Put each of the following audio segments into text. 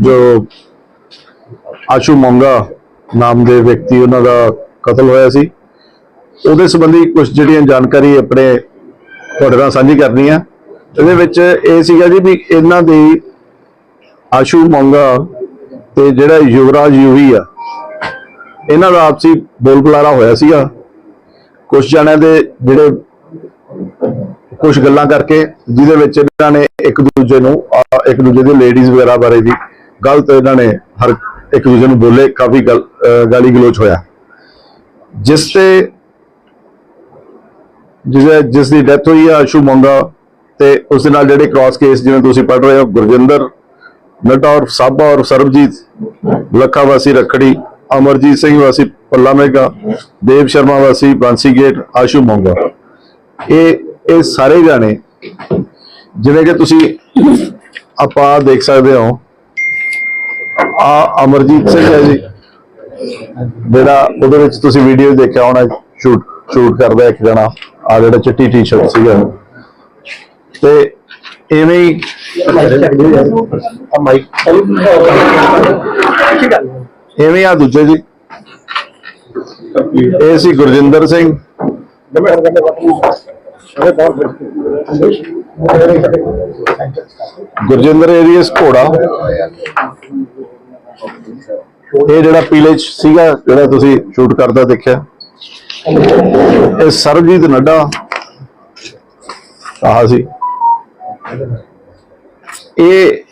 ਜੋ ਆਸ਼ੂ ਮੰਗਾ ਨਾਮ ਦੇ ਵਿਅਕਤੀ ਉਹਨਾਂ ਦਾ ਕਤਲ ਹੋਇਆ ਸੀ, ਉਹਦੇ ਸੰਬੰਧੀ ਕੁਝ ਜਿਹੜੀਆਂ ਜਾਣਕਾਰੀ ਆਪਣੇ ਤੁਹਾਡੇ ਨਾਲ ਸਾਂਝੀ ਕਰਨੀ ਆ। ਇਹਦੇ ਵਿੱਚ ਇਹ ਸੀਗਾ ਜੀ ਵੀ ਇਹਨਾਂ ਦੀ ਆਸ਼ੂ ਮੰਗਾ ਤੇ ਜਿਹੜਾ ਯੁਵਰਾਜ ਯੂਹੀ ਆ, ਇਹਨਾਂ ਦਾ ਆਪਸੀ ਬੋਲ ਬੁਲਾਰਾ ਹੋਇਆ ਸੀਗਾ। ਕੁਝ ਜਣਿਆਂ ਦੇ ਜਿਹੜੇ ਕੁਝ ਗੱਲਾਂ ਕਰਕੇ, ਜਿਹਦੇ ਵਿੱਚ ਇਹਨਾਂ ਨੇ ਇੱਕ ਦੂਜੇ ਨੂੰ ਇੱਕ ਦੂਜੇ ਦੀ ਲੇਡੀਜ਼ ਵਗੈਰਾ ਬਾਰੇ ਵੀ ਗਲਤ ਇਹਨਾਂ ਨੇ ਹਰ ਇੱਕ ਦੂਜੇ ਨੂੰ ਬੋਲੇ, ਕਾਫੀ ਗਾਲੀ ਗਲੋਚ ਹੋਇਆ। ਜਿਸ ਤੇ ਜਿਹਦੇ ਜਿਸ ਦੀ ਡੈਥ ਹੋਈ ਆ ਅਸ਼ੂ ਮੰਗਾ ਤੇ ਉਸ ਦੇ ਨਾਲ ਜਿਹੜੇ ਕ੍ਰਾਸ ਕੇਸ ਜਿਵੇਂ ਤੁਸੀਂ ਪੜ੍ਹ ਰਹੇ ਹੋ, ਗੁਰਜਿੰਦਰ ਨਟਾ ਔਰ ਸਾਬਾ ਔਰ ਸਰਬਜੀਤ ਲੱਖਾ ਵਾਸੀ ਰਖੜੀ, ਅਮਰਜੀਤ ਸਿੰਘ ਵਾਸੀ ਪੱਲਾ ਮੇਗਾ, ਦੇਵ ਸ਼ਰਮਾ ਵਾਸੀ ਬਾਂਸੀ ਗੇਟ, ਆਸ਼ੂ ਮੰਗਾ। ਇਹ ਇਹ ਸਾਰੇ ਜਾਣੇ ਜਿਵੇਂ ਕਿ ਤੁਸੀਂ ਆਪਾਂ ਦੇਖ ਸਕਦੇ ਹੋ, ਆ ਅਮਰਜੀਤ ਸਿੰਘ ਹੈ ਜੀ, ਜਿਹੜਾ ਉਹਦੇ ਵਿੱਚ ਤੁਸੀਂ ਵੀਡੀਓ ਦੇਖਿਆ ਹੋਣਾ ਸ਼ੂਟ ਸ਼ੂਟ ਕਰਦਾ ਇੱਕ ਜਣਾ, ਆ ਜਿਹੜਾ ਚਿੱਟੀ ਟੀ-ਸ਼ਰਟ ਸੀਗਾ। ਤੇ ਐਵੇਂ ਹੀ ਐਵੇਂ ਆ ਦੂਜੇ ਜੀ। ਇਹ ਸੀ ਗੁਰਜਿੰਦਰ ਸਿੰਘ। ਗੁਰਜਿੰਦਰ ਏਰੀਅਸ ਘੋੜਾ। ਇਹ ਜਿਹੜਾ ਪੀਲੇ ਚ ਸੀਗਾ, ਜਿਹੜਾ ਤੁਸੀਂ ਸ਼ੂਟ ਕਰਦਾ ਦੇਖਿਆ? ਇਹ ਸਰਬਜੀਤ ਨੱਡਾ। ਆਹ ਸੀ। ਇਹ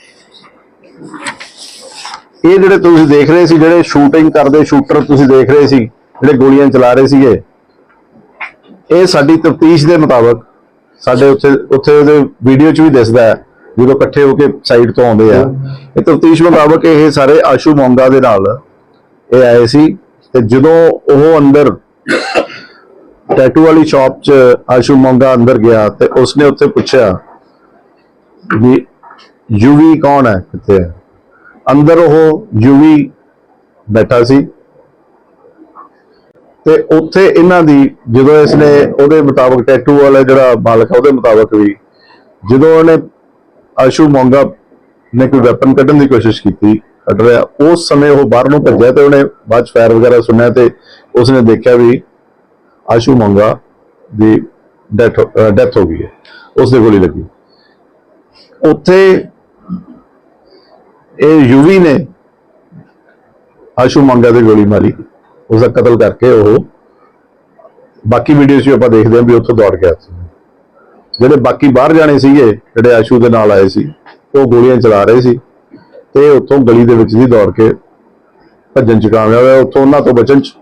ਇਹ ਜਿਹੜੇ ਤੁਸੀਂ ਦੇਖ ਰਹੇ ਸੀ, ਜਿਹੜੇ ਸ਼ੂਟਿੰਗ ਕਰਦੇ ਸ਼ੂਟਰ ਤੁਸੀਂ ਦੇਖ ਰਹੇ ਸੀ, ਜਿਹੜੇ ਗੋਲੀਆਂ ਚਲਾ ਰਹੇ ਸੀਗੇ ਇਹ ਸਾਡੀ ਤਫਤੀਸ਼ ਦੇ ਮੁਤਾਬਕ ਸਾਡੇ ਉੱਥੇ ਉੱਥੇ ਉਹਦੇ ਵੀਡੀਓ 'ਚ ਵੀ ਦਿਸਦਾ ਹੈ, ਜਦੋਂ ਇਕੱਠੇ ਹੋ ਕੇ ਸਾਈਡ ਤੋਂ ਆਉਂਦੇ ਆ। ਇਹ ਤਫਤੀਸ਼ ਮੁਤਾਬਕ ਇਹ ਸਾਰੇ ਆਸ਼ੂ ਮੋਂਗਾ ਦੇ ਨਾਲ ਇਹ ਆਏ ਸੀ ਤੇ ਜਦੋਂ ਉਹ ਅੰਦਰ ਟੈਟੂ ਵਾਲੀ ਸ਼ਾਪ 'ਚ ਆਸ਼ੂ ਮੋਂਗਾ ਅੰਦਰ ਗਿਆ ਤੇ ਉਸਨੇ ਉੱਥੇ ਪੁੱਛਿਆ ਵੀ ਯੂਵੀ ਕੌਣ ਹੈ ਕਿੱਥੇ ਹੈ? ਅੰਦਰ ਉਹ ਯੂਵੀ ਬੈਠਾ ਸੀ। ਤੇ ਉੱਥੇ ਇਹਨਾਂ ਦੀ, ਜਦੋਂ ਇਸਨੇ ਉਹਦੇ ਮੁਤਾਬਕ ਟੈਟੂ ਵਾਲਾ ਜਿਹੜਾ ਮਾਲਕ ਹੈ ਉਹਦੇ ਮੁਤਾਬਕ ਵੀ ਜਦੋਂ ਉਹਨੇ ਆਸ਼ੂ ਮੋਂਗਾ ਨੇ ਕੋਈ ਵੈਪਨ ਕੱਢਣ ਦੀ ਕੋਸ਼ਿਸ਼ ਕੀਤੀ, ਕੱਢ ਰਿਹਾ ਉਸ ਸਮੇਂ ਉਹ ਬਾਹਰ ਨੂੰ ਭੱਜਿਆ ਤੇ ਉਹਨੇ ਬਾਅਦ 'ਚ ਫਾਇਰ ਵਗੈਰਾ ਸੁਣਿਆ ਤੇ ਉਸਨੇ ਦੇਖਿਆ ਵੀ ਆਸ਼ੂ ਮੋਂਗਾ ਦੀ ਡੈਥ ਡੈਥ ਹੋ ਗਈ ਹੈ ਉਸ ਦੇ ਗੋਲੀ ਲੱਗੀ। ਉੱਥੇ ਇਹ ਯੂਵੀ ਨੇ ਆਸ਼ੂ ਮੰਗਾ ਦੇ ਗੋਲੀ ਮਾਰੀ। ਉਸ ਦਾ ਕਤਲ ਕਰਕੇ ਉਹ ਬਾਕੀ ਵੀਡੀਓਜ਼ ਵੀ ਆਪਾਂ ਦੇਖਦੇ ਹਾਂ ਵੀ ਉੱਥੋਂ ਦੌੜ ਗਿਆ ਸੀ। ਜਿਹੜੇ ਬਾਕੀ ਬਾਹਰ ਜਾਣੇ ਸੀਗੇ, ਜਿਹੜੇ ਆਸ਼ੂ ਦੇ ਨਾਲ ਆਏ ਸੀ, ਉਹ ਗੋਲੀਆਂ ਚਲਾ ਰਹੇ ਸੀ ਤੇ ਉੱਥੋਂ ਗਲੀ ਦੇ ਵਿੱਚ ਦੀ ਦੌੜ ਕੇ ਭੱਜਣ ਚ ਕਾਮਯਾਬ ਹੋਇਆ ਉੱਥੋਂ ਉਹਨਾਂ ਤੋਂ ਬਚਣ ਚ।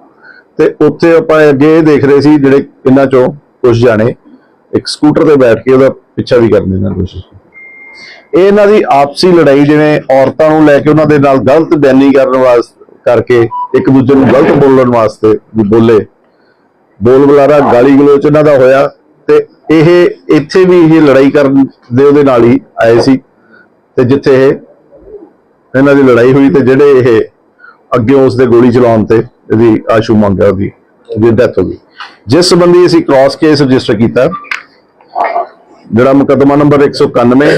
ਤੇ ਉੱਥੇ ਆਪਾਂ ਅੱਗੇ ਇਹ ਦੇਖ ਰਹੇ ਸੀ, ਜਿਹੜੇ ਇਹਨਾਂ ਚੋਂ ਕੁਝ ਜਾਣੇ ਇੱਕ ਸਕੂਟਰ ਤੇ ਬੈਠ ਕੇ ਉਹਦਾ ਪਿੱਛਾ ਵੀ ਕਰਨ ਇਹਨਾਂ ਕੋਸ਼ਿਸ਼ ਇਹ ਇਹਨਾਂ ਦੀ ਆਪਸੀ ਲੜਾਈ ਜਿਵੇਂ ਔਰਤਾਂ ਨੂੰ ਲੈ ਕੇ ਉਹਨਾਂ ਦੇ ਨਾਲ ਗਲਤ ਬਿਆਨੀ ਕਰਨ ਵਾਸਤੇ ਕਰਕੇ ਇੱਕ ਦੂਜੇ ਨੂੰ ਗਲਤ ਬੋਲਣ ਵਾਸਤੇ ਵੀ ਬੋਲੇ। ਬੋਲ ਬੁਲਾਰਾ ਗਾਲੀ ਗਲੋਚ ਇਹਨਾਂ ਦਾ ਹੋਇਆ ਤੇ ਇਹ ਇੱਥੇ ਵੀ ਇਹ ਲੜਾਈ ਕਰਨ ਦੇ ਉਹਦੇ ਨਾਲ ਹੀ ਆਏ ਸੀ ਤੇ ਜਿੱਥੇ ਇਹ ਇਹਨਾਂ ਦੀ ਲੜਾਈ ਹੋਈ ਤੇ ਜਿਹੜੇ ਇਹ ਅੱਗੇ ਉਸ ਦੇ ਗੋਲੀ ਚਲਾਉਣ ਤੇ ਇਹਦੀ ਆਸ਼ੂ ਮੰਗਾ ਦੀ ਇਹਦੀ ਡੈਥ ਹੋ ਗਈ। ਜਿਸ ਸੰਬੰਧੀ ਅਸੀਂ ਕ੍ਰਾਸ ਕੇਸ ਰਜਿਸਟਰ ਕੀਤਾ, ਜਿਹੜਾ ਮੁਕੱਦਮਾ ਨੰਬਰ 191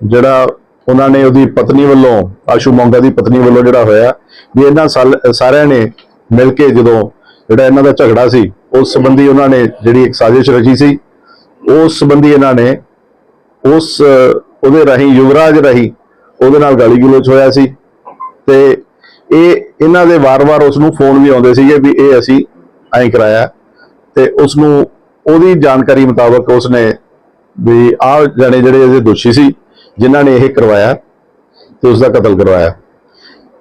ਜਿਹੜਾ ਉਹਨਾਂ ਨੇ ਉਹਦੀ ਪਤਨੀ ਵੱਲੋਂ, ਆਸ਼ੂ ਮੰਗਾ ਦੀ ਪਤਨੀ ਵੱਲੋਂ ਜਿਹੜਾ ਹੋਇਆ, ਵੀ ਇਹਨਾਂ ਸਾਲ- ਸਾਰਿਆਂ ਨੇ ਮਿਲ ਕੇ ਜਦੋਂ ਜਿਹੜਾ ਇਹਨਾਂ ਦਾ ਝਗੜਾ ਸੀ, ਉਸ ਸੰਬੰਧੀ ਉਹਨਾਂ ਨੇ ਜਿਹੜੀ ਇੱਕ ਸਾਜ਼ਿਸ਼ ਰਚੀ ਸੀ, ਉਸ ਸੰਬੰਧੀ ਇਹਨਾਂ ਨੇ ਉਸ, ਉਹਦੇ ਰਾਹੀਂ, ਯੁਵਰਾਜ ਰਾਹੀਂ ਉਹਦੇ ਨਾਲ ਗਾਲੀ ਗਲੋਚ ਹੋਇਆ ਸੀ ਤੇ ਇਹ, ਇਹਨਾਂ ਦੇ ਵਾਰ-ਵਾਰ ਉਸ ਨੂੰ ਫੋਨ ਵੀ ਆਉਂਦੇ ਸੀਗੇ ਵੀ ਇਹ ਅਸੀਂ ਐਂ ਕਰਾਇਆ ਤੇ ਉਸ ਨੂੰ ਉਹਦੀ ਜਾਣਕਾਰੀ ਮੁਤਾਬਕ ਉਸਨੇ ਵੀ ਆਹ ਜਾਣੇ ਜਿਹੜੇ ਇਹਦੇ ਦੋਸ਼ੀ ਸੀ ਜਿਨ੍ਹਾਂ ਨੇ ਇਹ ਕਰਵਾਇਆ ਤੇ ਉਸ ਦਾ ਕਤਲ ਕਰਵਾਇਆ।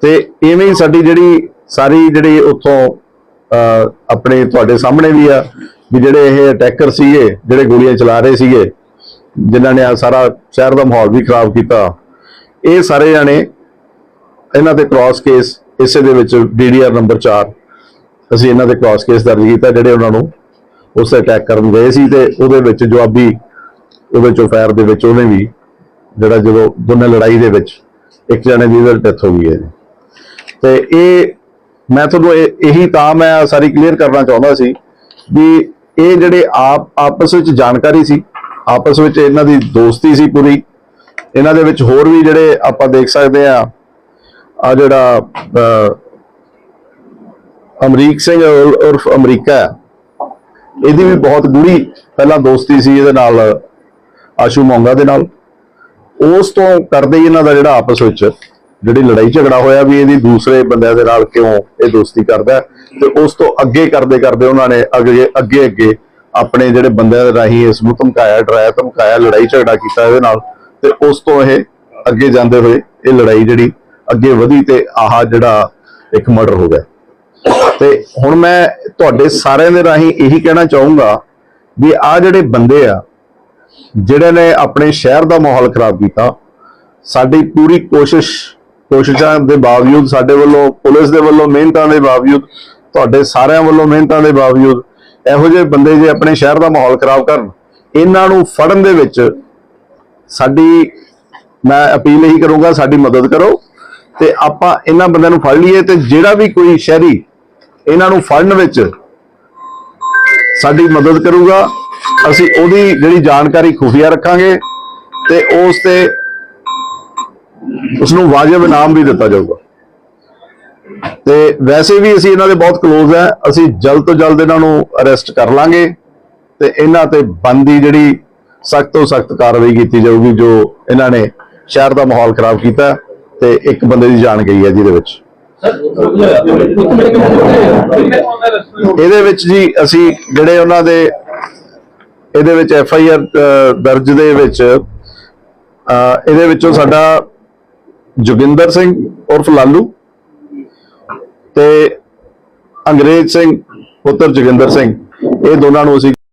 ਤੇ ਇਵੇਂ ਹੀ ਸਾਡੀ ਜਿਹੜੀ ਸਾਰੀ ਜਿਹੜੀ ਉੱਥੋਂ ਆਪਣੇ ਤੁਹਾਡੇ ਸਾਹਮਣੇ ਵੀ ਆ ਵੀ ਜਿਹੜੇ ਇਹ ਅਟੈਕਰ ਸੀਗੇ, ਜਿਹੜੇ ਗੋਲੀਆਂ ਚਲਾ ਰਹੇ ਸੀਗੇ, ਜਿਨ੍ਹਾਂ ਨੇ ਆ ਸਾਰਾ ਸ਼ਹਿਰ ਦਾ ਮਾਹੌਲ ਵੀ ਖਰਾਬ ਕੀਤਾ। ਇਹ ਸਾਰੇ ਜਾਣੇ ਇਹਨਾਂ ਤੇ ਕ੍ਰਾਸ ਕੇਸ ਇਸੇ ਦੇ ਵਿੱਚ ਡੀਡੀਆਰ ਨੰਬਰ 4 ਅਸੀਂ ਇਹਨਾਂ ਤੇ ਕ੍ਰਾਸ ਕੇਸ ਦਰਜ ਕੀਤਾ, ਜਿਹੜੇ ਉਹਨਾਂ ਨੂੰ ਉਸ ਤੇ ਅਟੈਕ ਕਰਨ ਗਏ ਸੀ ਤੇ ਉਹਦੇ ਵਿੱਚ ਜਵਾਬੀ ਉਹਦੇ ਚੋਂ ਫਾਇਰ ਦੇ ਵਿੱਚ ਉਹਨੇ ਵੀ ਜਿਹੜਾ ਜਦੋਂ ਦੋਨੇ ਲੜਾਈ ਦੇ ਵਿੱਚ ਇੱਕ ਜਣੇ ਦੀ ਡੈਥ ਹੋ ਗਈ ਹੈ ਜੀ। ਤੇ ਇਹ, ਮੈਂ ਤੁਹਾਨੂੰ ਇਹ- ਇਹੀ ਤਾਂ ਮੈਂ ਸਾਰੀ ਕਲੀਅਰ ਕਰਨਾ ਚਾਹੁੰਦਾ ਸੀ ਵੀ ਇਹ ਜਿਹੜੇ ਆਪ, ਆਪਸ ਵਿੱਚ ਜਾਣਕਾਰੀ ਸੀ, ਆਪਸ ਵਿੱਚ ਇਹਨਾਂ ਦੀ ਦੋਸਤੀ ਸੀ ਪੂਰੀ, ਇਹਨਾਂ ਦੇ ਵਿੱਚ ਹੋਰ ਵੀ ਜਿਹੜੇ ਆਪਾਂ ਦੇਖ ਸਕਦੇ ਆ ਆ ਜਿਹੜਾ ਅਮਰੀਕ ਸਿੰਘ ਉਰ- ਉਰਫ ਅਮਰੀਕਾ ਇਹਦੀ ਵੀ ਬਹੁਤ ਗੂੜੀ ਪਹਿਲਾਂ ਦੋਸਤੀ ਸੀ ਇਹਦੇ ਨਾਲ, ਆਸ਼ੂ ਮੋਂਗਾ ਦੇ ਨਾਲ ਉਸ ਤੋਂ ਕਰਦੇ ਹੀ ਇਹਨਾਂ ਦਾ ਜਿਹੜਾ ਆਪਸ ਵਿੱਚ ਜਿਹੜੀ ਲੜਾਈ ਝਗੜਾ ਹੋਇਆ ਵੀ ਇਹਦੀ ਦੂਸਰੇ ਬੰਦਿਆਂ ਦੇ ਨਾਲ ਕਿਉਂ ਇਹ ਦੋਸਤੀ ਕਰਦਾ ਤੇ ਉਸ ਤੋਂ ਅੱਗੇ ਕਰਦੇ ਕਰਦੇ ਉਹਨਾਂ ਨੇ ਅੱਗੇ ਅੱਗੇ ਅੱਗੇ ਆਪਣੇ ਜਿਹੜੇ ਬੰਦਿਆਂ ਦੇ ਰਾਹੀਂ ਇਸ ਨੂੰ ਧਮਕਾਇਆ, ਡਰਾਇਆ, ਧਮਕਾਇਆ, ਲੜਾਈ ਝਗੜਾ ਕੀਤਾ ਇਹਦੇ ਨਾਲ ਤੇ ਉਸ ਤੋਂ ਇਹ ਅੱਗੇ ਜਾਂਦੇ ਹੋਏ ਇਹ ਲੜਾਈ ਜਿਹੜੀ ਅੱਗੇ ਵਧੀ ਤੇ ਆਹ ਜਿਹੜਾ ਇੱਕ ਮਰਡਰ ਹੋ ਗਿਆ। ਤੇ ਹੁਣ ਮੈਂ ਤੁਹਾਡੇ ਸਾਰਿਆਂ ਦੇ ਰਾਹੀਂ ਇਹੀ ਕਹਿਣਾ ਚਾਹੂੰਗਾ ਵੀ ਆ ਜਿਹੜੇ ਬੰਦੇ ਆ ਜਿਹੜੇ ਨੇ ਆਪਣੇ ਸ਼ਹਿਰ ਦਾ ਮਾਹੌਲ ਖਰਾਬ ਕੀਤਾ, ਸਾਡੀ ਪੂਰੀ ਕੋਸ਼ਿਸ਼, ਕੋਸ਼ਿਸ਼ਾਂ ਦੇ ਬਾਵਜੂਦ, ਸਾਡੇ ਵੱਲੋਂ ਪੁਲਿਸ ਦੇ ਵੱਲੋਂ ਮਿਹਨਤਾਂ ਦੇ ਬਾਵਜੂਦ, ਤੁਹਾਡੇ ਸਾਰਿਆਂ ਵੱਲੋਂ ਮਿਹਨਤਾਂ ਦੇ ਬਾਵਜੂਦ, ਇਹੋ ਜਿਹੇ ਬੰਦੇ ਜੇ ਆਪਣੇ ਸ਼ਹਿਰ ਦਾ ਮਾਹੌਲ ਖਰਾਬ ਕਰਨ, ਇਹਨਾਂ ਨੂੰ ਫੜਨ ਦੇ ਵਿੱਚ ਸਾਡੀ, ਮੈਂ ਅਪੀਲ ਇਹੀ ਕਰੂੰਗਾ, ਸਾਡੀ ਮਦਦ ਕਰੋ ਤੇ ਆਪਾਂ ਇਹਨਾਂ ਬੰਦਿਆਂ ਨੂੰ ਫੜ ਲਈਏ ਤੇ ਜਿਹੜਾ ਵੀ ਕੋਈ ਸ਼ਹਿਰੀ ਇਹਨਾਂ ਨੂੰ ਫੜਨ ਵਿੱਚ ਸਾਡੀ ਮਦਦ ਕਰੂਗਾ। ਅਸੀਂ ਉਹਦੀ ਜਿਹੜੀ ਜਾਣਕਾਰੀ ਖੁਫੀਆ ਰੱਖਾਂਗੇ ਤੇ ਉਸ ਤੇ ਉਸ ਨੂੰ ਵਾਜਬ ਇਨਾਮ ਵੀ ਦਿੱਤਾ ਜਾਊਗਾ। ਤੇ ਵੈਸੇ ਵੀ ਅਸੀਂ ਇਹਨਾਂ ਦੇ ਬਹੁਤ ক্লোਜ਼ ਹੈ ਅਸੀਂ ਜਲਦ ਤੋਂ ਜਲਦ ਇਹਨਾਂ ਨੂੰ ਅਰੈਸਟ ਕਰ ਲਾਂਗੇ ਤੇ ਇਹਨਾਂ ਤੇ ਬੰਦੀ ਜਿਹੜੀ ਸਖਤ ਤੋਂ ਸਖਤ ਕਾਰਵਾਈ ਕੀਤੀ ਜਾਊਗੀ ਜੋ ਇਹਨਾਂ ਨੇ ਸ਼ਹਿਰ ਦਾ ਮਾਹੌਲ ਖਰਾਬ ਕੀਤਾ ਤੇ ਇੱਕ ਬੰਦੇ ਦੀ ਜਾਨ ਗਈ ਹੈ ਜਿਹਦੇ ਵਿੱਚ। ਇਹਦੇ ਵਿੱਚ ਜੀ ਅਸੀਂ ਜਿਹੜੇ ਉਹਨਾਂ ਦੇ ਇਹਦੇ ਵਿੱਚ ਐਫ ਆਈ ਆਰ ਦਰਜ ਦੇ ਵਿੱਚ ਇਹਦੇ ਵਿੱਚੋਂ ਸਾਡਾ ਜੋਗਿੰਦਰ ਸਿੰਘ ਉਰਫ ਲਾਲੂ ਤੇ ਅੰਗਰੇਜ਼ ਸਿੰਘ ਪੁੱਤਰ ਜੋਗਿੰਦਰ ਸਿੰਘ, ਇਹ ਦੋਨਾਂ ਨੂੰ ਅਸੀਂ